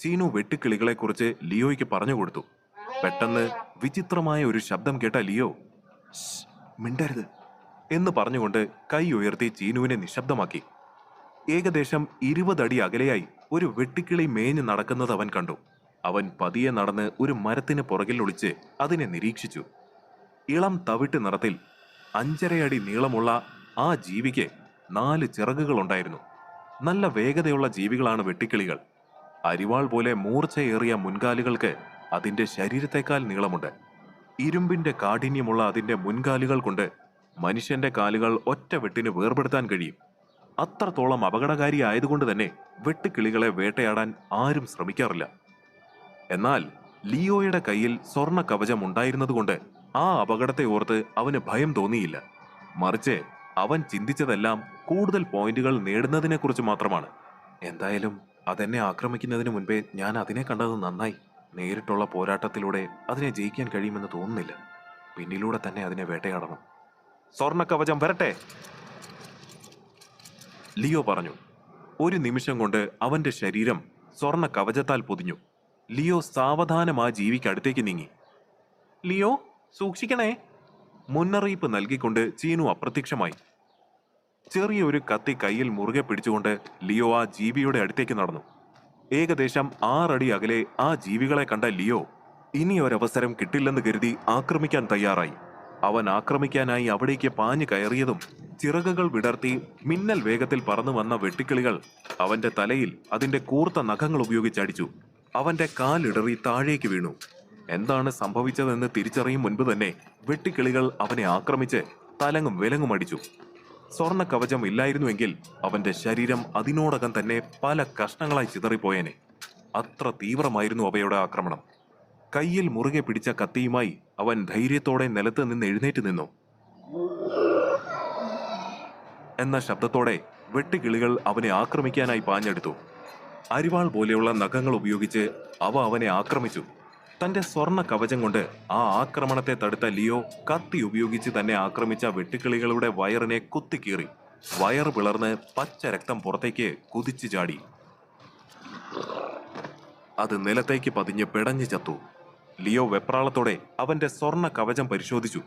ചീനു വെട്ടുക്കിളികളെക്കുറിച്ച് ലിയോയ്ക്ക് പറഞ്ഞു കൊടുത്തു. പെട്ടെന്ന് വിചിത്രമായ ഒരു ശബ്ദം കേട്ട ലിയോ മിണ്ടരുത് എന്ന് പറഞ്ഞുകൊണ്ട് കൈ ഉയർത്തി ചീനുവിനെ നിശബ്ദമാക്കി. ഏകദേശം ഇരുപതടി അകലെയായി ഒരു വെട്ടിക്കിളി മേഞ്ഞ് നടക്കുന്നത് അവൻ കണ്ടു. അവൻ പതിയെ നടന്ന് ഒരു മരത്തിന് പുറകിൽ ഒളിച്ച് അതിനെ നിരീക്ഷിച്ചു. ഇളം തവിട്ട് നിറത്തിൽ അഞ്ചരയടി നീളമുള്ള ആ ജീവിക്ക് നാല് ചിറകുകളുണ്ടായിരുന്നു. നല്ല വേഗതയുള്ള ജീവികളാണ് വെട്ടിക്കിളികൾ. അരിവാൾ പോലെ മൂർച്ചയേറിയ മുൻകാലുകൾക്ക് അതിന്റെ ശരീരത്തെക്കാൾ നീളമുണ്ട്. ഇരുമ്പിന്റെ കാഠിന്യമുള്ള അതിന്റെ മുൻകാലുകൾ കൊണ്ട് മനുഷ്യന്റെ കാലുകൾ ഒറ്റ വെട്ടിന് വേർപെടുത്താൻ കഴിയും. അത്രത്തോളം അപകടകാരി ആയതുകൊണ്ട് തന്നെ വെട്ടുകിളികളെ വേട്ടയാടാൻ ആരും ശ്രമിക്കാറില്ല. എന്നാൽ ലിയോയുടെ കയ്യിൽ സ്വർണ കവചം ഉണ്ടായിരുന്നതുകൊണ്ട് ആ അപകടത്തെ ഓർത്ത് അവന് ഭയം തോന്നിയില്ല. മറിച്ച് അവൻ ചിന്തിച്ചതെല്ലാം കൂടുതൽ പോയിന്റുകൾ നേടുന്നതിനെക്കുറിച്ച് മാത്രമാണ്. എന്തായാലും അതെന്നെ ആക്രമിക്കുന്നതിന് മുൻപേ ഞാൻ അതിനെ കണ്ടത് നന്നായി. നേരിട്ടുള്ള പോരാട്ടത്തിലൂടെ അതിനെ ജയിക്കാൻ കഴിയുമെന്ന് തോന്നുന്നില്ല. പിന്നിലൂടെ തന്നെ അതിനെ വേട്ടയാടണം. സ്വർണ കവചം വരട്ടെ? ലിയോ പറഞ്ഞു. ഒരു നിമിഷം കൊണ്ട് അവന്റെ ശരീരം സ്വർണ കവചത്താൽ പൊതിഞ്ഞു. ലിയോ സാവധാനം ആ ജീവിക്ക് അടുത്തേക്ക് നീങ്ങി. ലിയോ സൂക്ഷിക്കണേ. മുന്നറിയിപ്പ് നൽകിക്കൊണ്ട് ചീനു അപ്രത്യക്ഷമായി. ചെറിയ ഒരു കത്തി കയ്യിൽ മുറുകെ പിടിച്ചുകൊണ്ട് ലിയോ ആ ജീവിയുടെ അടുത്തേക്ക് നടന്നു. ഏകദേശം ആറടി അകലെ ആ ജീവികളെ കണ്ട ലിയോ ഇനി ഒരവസരം കിട്ടില്ലെന്ന് കരുതി ആക്രമിക്കാൻ തയ്യാറായി. അവൻ ആക്രമിക്കാനായി അവിടേക്ക് പാഞ്ഞു കയറിയതും ചിറകുകൾ വിടർത്തി മിന്നൽ വേഗത്തിൽ പറന്നു വന്ന വെട്ടിക്കിളികൾ അവന്റെ തലയിൽ അതിന്റെ കൂർത്ത നഖങ്ങൾ ഉപയോഗിച്ചടിച്ചു അവന്റെ കാലിടറി താഴേക്ക് വീണു. എന്താണ് സംഭവിച്ചതെന്ന് തിരിച്ചറിയും മുൻപ് തന്നെ വെട്ടിക്കിളികൾ അവനെ ആക്രമിച്ച് തലങ്ങും വിലങ്ങും അടിച്ചു. സ്വർണ കവചം ഇല്ലായിരുന്നുവെങ്കിൽ അവന്റെ ശരീരം അതിനോടകം തന്നെ പല കഷ്ണങ്ങളായി ചിതറിപ്പോയേനെ. അത്ര തീവ്രമായിരുന്നു അവയുടെ ആക്രമണം. കയ്യിൽ മുറുകെ പിടിച്ച കത്തിയുമായി അവൻ ധൈര്യത്തോടെ നിലത്ത് നിന്ന് എഴുന്നേറ്റ് നിന്നു. എന്ന ശബ്ദത്തോടെ വെട്ടുകിളികൾ അവനെ ആക്രമിക്കാനായി പാഞ്ഞെടുത്തു. അരിവാൾ പോലെയുള്ള നഖങ്ങൾ ഉപയോഗിച്ച് അവ അവനെ ആക്രമിച്ചു. തന്റെ സ്വർണ കവചം കൊണ്ട് ആ ആക്രമണത്തെ തടുത്ത ലിയോ കത്തി ഉപയോഗിച്ച് തന്നെ ആക്രമിച്ച വെട്ടുക്കിളികളുടെ വയറിനെ കുത്തിക്കീറി. വയർ പിളർന്ന് പച്ച രക്തം പുറത്തേക്ക് കുതിച്ചു ചാടി. അത് നിലത്തേക്ക് പതിഞ്ഞ് പിടഞ്ഞു ചത്തു. ലിയോ വെപ്രാളത്തോടെ അവന്റെ സ്വർണ കവചം പരിശോധിച്ചു.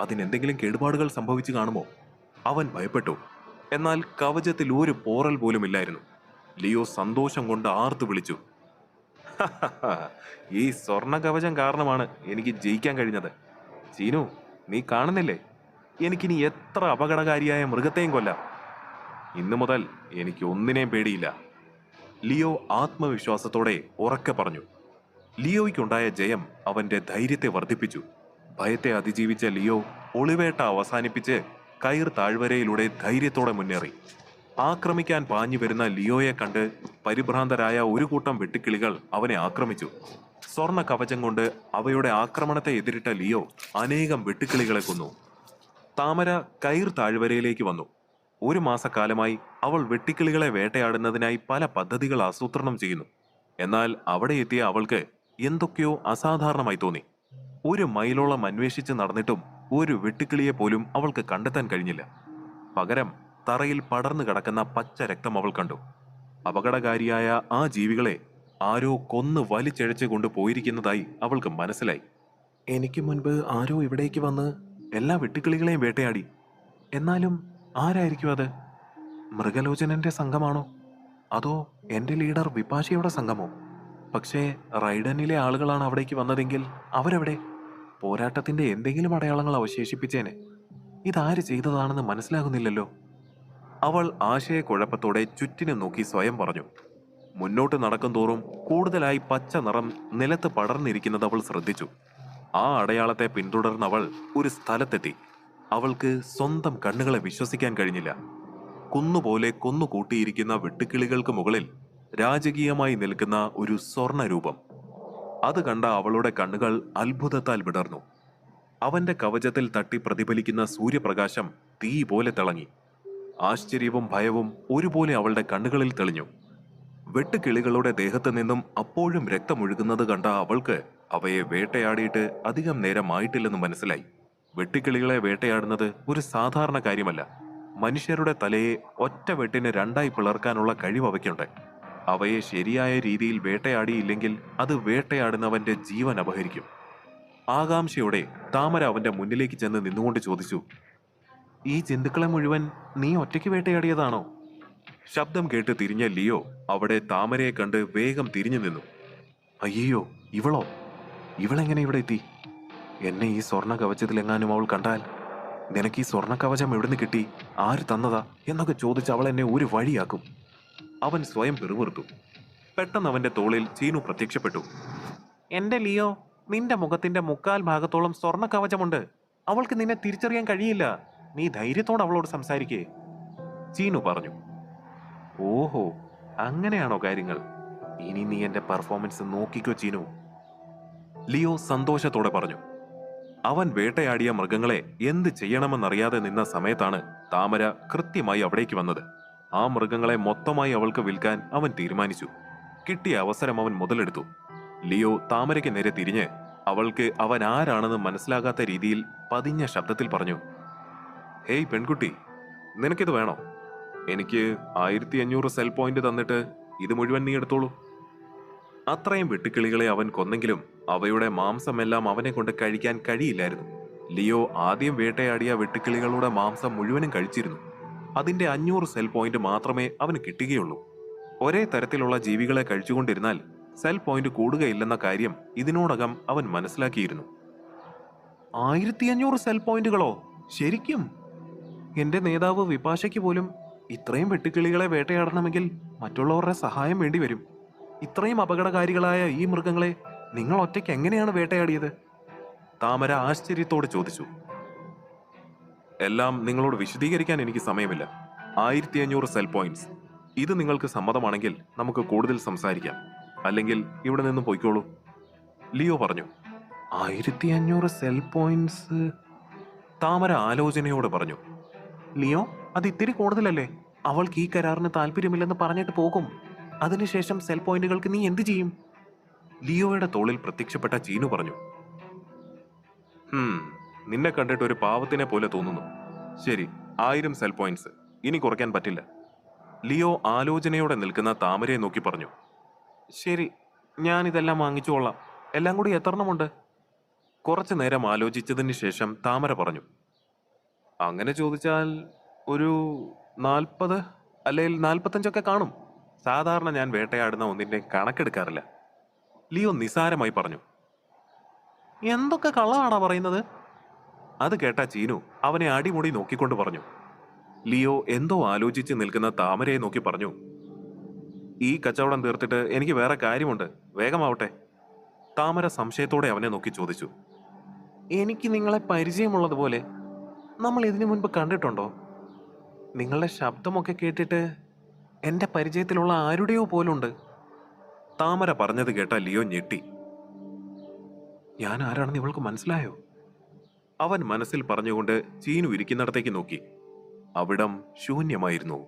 അതിനെന്തെങ്കിലും കേടുപാടുകൾ സംഭവിച്ചു കാണുമോ? അവൻ ഭയപ്പെട്ടു. എന്നാൽ കവചത്തിൽ ഒരു പോറൽ പോലുമില്ലായിരുന്നു. ലിയോ സന്തോഷം കൊണ്ട് ആർത്തു വിളിച്ചു. ഈ സ്വർണ കവചം കാരണമാണ് എനിക്ക് ജയിക്കാൻ കഴിഞ്ഞത്. ചീനു നീ കാണുന്നില്ലേ? എനിക്കിനി എത്ര അപകടകാരിയായ മൃഗത്തെയും കൊല്ലാം. ഇന്നു മുതൽ എനിക്ക് ഒന്നിനെയും പേടിയില്ല. ലിയോ ആത്മവിശ്വാസത്തോടെ ഉറക്കെ പറഞ്ഞു. ലിയോയ്ക്കുണ്ടായ ജയം അവന്റെ ധൈര്യത്തെ വർദ്ധിപ്പിച്ചു. ഭയത്തെ അതിജീവിച്ച ലിയോ ഒളിവേട്ട അവസാനിപ്പിച്ച് കയർ താഴ്വരയിലൂടെ ധൈര്യത്തോടെ മുന്നേറി. ആക്രമിക്കാൻ പാഞ്ഞു വരുന്ന ലിയോയെ കണ്ട് പരിഭ്രാന്തരായ ഒരു കൂട്ടം വെട്ടുക്കിളികൾ അവനെ ആക്രമിച്ചു. സ്വർണ കവചം കൊണ്ട് അവയുടെ ആക്രമണത്തെ എതിരിട്ട ലിയോ അനേകം വെട്ടുക്കിളികളെ കൊന്നു. താമര കയർ താഴ്വരയിലേക്ക് വന്നു. ഒരു മാസക്കാലമായി അവൾ വെട്ടിക്കിളികളെ വേട്ടയാടുന്നതിനായി പല പദ്ധതികൾ ആസൂത്രണം ചെയ്യുന്നു. എന്നാൽ അവിടെ എത്തിയ അവൾക്ക് എന്തൊക്കെയോ അസാധാരണമായി തോന്നി. ഒരു മൈലോളം അന്വേഷിച്ച് നടന്നിട്ടും ഒരു വെട്ടുക്കിളിയെ പോലും അവൾക്ക് കണ്ടെത്താൻ കഴിഞ്ഞില്ല. പകരം തറയിൽ പടർന്നു കിടക്കുന്ന പച്ച രക്തം അവൾ കണ്ടു. അപകടകാരിയായ ആ ജീവികളെ ആരോ കൊന്ന് വലിച്ചഴച്ചു കൊണ്ട് പോയിരിക്കുന്നതായി അവൾക്ക് മനസ്സിലായി. എനിക്ക് മുൻപ് ആരോ ഇവിടേക്ക് വന്ന് എല്ലാ വെട്ടുക്കിളികളെയും വേട്ടയാടി. എന്നാലും ആരായിരിക്കും അത്? മൃഗലോചനന്റെ സംഘമാണോ? അതോ എന്റെ ലീഡർ വിപാശയുടെ സംഘമോ? പക്ഷേ റൈഡനിലെ ആളുകളാണ് അവിടേക്ക് വന്നതെങ്കിൽ അവരവിടെ? പോരാട്ടത്തിന്റെ എന്തെങ്കിലും അടയാളങ്ങൾ അവശേഷിപ്പിച്ചേനെ. ഇതാര് ചെയ്തതാണെന്ന് മനസ്സിലാകുന്നില്ലല്ലോ. അവൾ ആശയക്കുഴപ്പത്തോടെ ചുറ്റിനും നോക്കി സ്വയം പറഞ്ഞു. മുന്നോട്ട് നടക്കും തോറും കൂടുതലായി പച്ച നിറം നിലത്ത് പടർന്നിരിക്കുന്നത് അവൾ ശ്രദ്ധിച്ചു. ആ അടയാളത്തെ പിന്തുടർന്നവൾ ഒരു സ്ഥലത്തെത്തി. അവൾക്ക് സ്വന്തം കണ്ണുകളെ വിശ്വസിക്കാൻ കഴിഞ്ഞില്ല. കുന്നുപോലെ കൊന്നുകൂട്ടിയിരിക്കുന്ന വെട്ടുക്കിളികൾക്ക് മുകളിൽ രാജകീയമായി നിൽക്കുന്ന ഒരു സ്വർണരൂപം. അത് കണ്ട അവളുടെ കണ്ണുകൾ അത്ഭുതത്താൽ വിടർന്നു. അവന്റെ കവചത്തിൽ തട്ടി പ്രതിഫലിക്കുന്ന സൂര്യപ്രകാശം തീ പോലെ തിളങ്ങി. ആശ്ചര്യവും ഭയവും ഒരുപോലെ അവളുടെ കണ്ണുകളിൽ തെളിഞ്ഞു. വെട്ടുകിളികളുടെ ദേഹത്ത് നിന്നും അപ്പോഴും രക്തമൊഴുകുന്നത് കണ്ട അവൾക്ക് അവയെ വേട്ടയാടിയിട്ട് അധികം നേരമായിട്ടില്ലെന്ന് മനസ്സിലായി. വെട്ടുകിളികളെ വേട്ടയാടുന്നത് ഒരു സാധാരണ കാര്യമല്ല. മനുഷ്യരുടെ തലയെ ഒറ്റ വെട്ടിന് രണ്ടായി പിളർക്കാനുള്ള കഴിവ് അവയ്ക്കുണ്ട്. അവയെ ശരിയായ രീതിയിൽ വേട്ടയാടിയില്ലെങ്കിൽ അത് വേട്ടയാടുന്നവന്റെ ജീവൻ അപഹരിക്കും. ആകാംക്ഷയോടെ താമര അവന്റെ മുന്നിലേക്ക് ചെന്ന് നിന്നുകൊണ്ട് ചോദിച്ചു ഈ ജന്തുക്കളെ മുഴുവൻ നീ ഒറ്റയ്ക്ക് വേട്ടയാടിയതാണോ? ശബ്ദം കേട്ട് തിരിഞ്ഞ ലിയോ അവിടെ താമരയെ കണ്ട് വേഗം തിരിഞ്ഞു നിന്നു. അയ്യോ ഇവളോ? ഇവളെങ്ങനെ ഇവിടെ എത്തി? എന്നെ ഈ സ്വർണ കവചത്തിലെങ്ങാനും അവൾ കണ്ടാൽ നിനക്ക് ഈ സ്വർണ കവചം എവിടുന്ന് കിട്ടി? ആര് തന്നതാ? എന്നൊക്കെ ചോദിച്ച് അവൾ എന്നെ ഒരു വഴിയാക്കും. അവൻ സ്വയം പെറുപെറുത്തു. പെട്ടെന്ന് അവന്റെ തോളിൽ ചീനു പ്രത്യക്ഷപ്പെട്ടു. എന്റെ ലിയോ നിന്റെ മുഖത്തിന്റെ മുക്കാൽ ഭാഗത്തോളം സ്വർണ കവചമുണ്ട് അവൾക്ക് നിന്നെ തിരിച്ചറിയാൻ കഴിയില്ല. നീ ധൈര്യത്തോടെ അവളോട് സംസാരിക്കേ. ചീനു പറഞ്ഞു. ഓഹോ അങ്ങനെയാണോ കാര്യങ്ങൾ? ഇനി നീ എന്റെ പെർഫോമൻസ് നോക്കിക്കോ ചീനു. ലിയോ സന്തോഷത്തോടെ പറഞ്ഞു. അവൻ വേട്ടയാടിയ മൃഗങ്ങളെ എന്ത് ചെയ്യണമെന്നറിയാതെ നിന്ന സമയത്താണ് താമര കൃത്യമായി അവിടേക്ക് വന്നത്. ആ മൃഗങ്ങളെ മൊത്തമായി അവൾക്ക് വിൽക്കാൻ അവൻ തീരുമാനിച്ചു. കിട്ടിയ അവസരം അവൻ മുതലെടുത്തു. ലിയോ താമരയ്ക്ക് നേരെ തിരിഞ്ഞ് അവൾക്ക് അവൻ ആരാണെന്ന് മനസ്സിലാകാത്ത രീതിയിൽ പതിഞ്ഞ ശബ്ദത്തിൽ പറഞ്ഞു. ഹേയ് പെൺകുട്ടി. നിനക്കിത് വേണോ? എനിക്ക് ആയിരത്തി അഞ്ഞൂറ് സെൽ പോയിന്റ് തന്നിട്ട് ഇത് മുഴുവൻ നീ എടുത്തോളൂ. അത്രയും വെട്ടുക്കിളികളെ അവൻ കൊന്നെങ്കിലും അവയുടെ മാംസമെല്ലാം അവനെ കൊണ്ട് കഴിക്കാൻ കഴിയില്ലായിരുന്നു. ലിയോ ആദ്യം വേട്ടയാടിയ വെട്ടുക്കിളികളുടെ മാംസം മുഴുവനും കഴിച്ചിരുന്നു. അതിന്റെ അഞ്ഞൂറ് സെൽ പോയിന്റ് മാത്രമേ അവന് കിട്ടുകയുള്ളൂ. ഒരേ തരത്തിലുള്ള ജീവികളെ കഴിച്ചുകൊണ്ടിരുന്നാൽ സെൽ പോയിന്റ് കൂടുകയില്ലെന്ന കാര്യം ഇതിനോടകം അവൻ മനസ്സിലാക്കിയിരുന്നു. ആയിരത്തി അഞ്ഞൂറ് സെൽ പോയിന്റുകളോ? ശരിക്കും? എന്റെ നേതാവ് വിപാശയ്ക്ക് പോലും ഇത്രയും വെട്ടുക്കിളികളെ വേട്ടയാടണമെങ്കിൽ മറ്റുള്ളവരുടെ സഹായം വേണ്ടി വരും. ഇത്രയും അപകടകാരികളായ ഈ മൃഗങ്ങളെ നിങ്ങൾ ഒറ്റയ്ക്ക് എങ്ങനെയാണ് വേട്ടയാടിയത്? താമര ആശ്ചര്യത്തോടെ ചോദിച്ചു. എല്ലാം നിങ്ങളോട് വിശദീകരിക്കാൻ എനിക്ക് സമയമില്ല. ആയിരത്തി അഞ്ഞൂറ് സെൽ പോയിന്റ്സ് ഇത് നിങ്ങൾക്ക് സമ്മതമാണെങ്കിൽ നമുക്ക് കൂടുതൽ സംസാരിക്കാം. അല്ലെങ്കിൽ ഇവിടെ നിന്ന് പോയിക്കോളൂ. ലിയോ പറഞ്ഞു. ആയിരത്തി അഞ്ഞൂറ് സെൽ പോയിന്റ്സ് താമര ആലോചനയോടെ പറഞ്ഞു. ലിയോ അത് ഇത്തിരി കൂടുതലല്ലേ? അവൾക്ക് ഈ കരാറിന് താല്പര്യമില്ലെന്ന് പറഞ്ഞിട്ട് പോകും. അതിനുശേഷം സെൽ പോയിന്റുകൾക്ക് നീ എന്ത് ചെയ്യും? ലിയോയുടെ തോളിൽ പ്രത്യക്ഷപ്പെട്ട ചീനു പറഞ്ഞു. നിന്നെ കണ്ടിട്ട് ഒരു പാവത്തിനെ പോലെ തോന്നുന്നു. ശരി ആയിരം സെൽ പോയിന്റ്സ് ഇനി കുറയ്ക്കാൻ പറ്റില്ല. ലിയോ ആലോചനയോടെ നിൽക്കുന്ന താമരയെ നോക്കി പറഞ്ഞു. ശരി ഞാൻ ഇതെല്ലാം വാങ്ങിച്ചുകൊള്ളാം എല്ലാം കൂടി എത്രണ്ണമുണ്ട് കുറച്ചു നേരം ആലോചിച്ചതിന് ശേഷം താമര പറഞ്ഞു. അങ്ങനെ ചോദിച്ചാൽ ഒരു നാൽപ്പത് അല്ലെങ്കിൽ നാൽപ്പത്തഞ്ചൊക്കെ കാണും. സാധാരണ ഞാൻ വേട്ടയാടുന്ന ഒന്നിന്റെ കണക്കെടുക്കാറില്ല. ലിയോ നിസാരമായി പറഞ്ഞു എന്തൊക്കെ കള്ളമാണാ പറയുന്നത്? അത് കേട്ട ചീനു അവനെ അടിമുടി നോക്കിക്കൊണ്ട് പറഞ്ഞു. ലിയോ എന്തോ ആലോചിച്ച് നിൽക്കുന്ന താമരയെ നോക്കി പറഞ്ഞു ഈ കച്ചവടം തീർത്തിട്ട് എനിക്ക് വേറെ കാര്യമുണ്ട്. വേഗമാവട്ടെ. താമര സംശയത്തോടെ അവനെ നോക്കി ചോദിച്ചു എനിക്ക് നിങ്ങളെ പരിചയമുള്ളതുപോലെ നമ്മൾ ഇതിനു മുൻപ് കണ്ടിട്ടുണ്ടോ? നിങ്ങളുടെ ശബ്ദമൊക്കെ കേട്ടിട്ട് എന്റെ പരിചയത്തിലുള്ള ആരുടെയോ പോലുണ്ട്. താമര പറഞ്ഞത് കേട്ട ലിയോ ഞെട്ടി. ഞാൻ ആരാണെന്ന് ഇവൾക്ക് മനസ്സിലായോ? അവൻ മനസ്സിൽ പറഞ്ഞുകൊണ്ട് ചീനു ഇരിക്കുന്നിടത്തേക്ക് നോക്കി. അവിടം ശൂന്യമായിരുന്നു.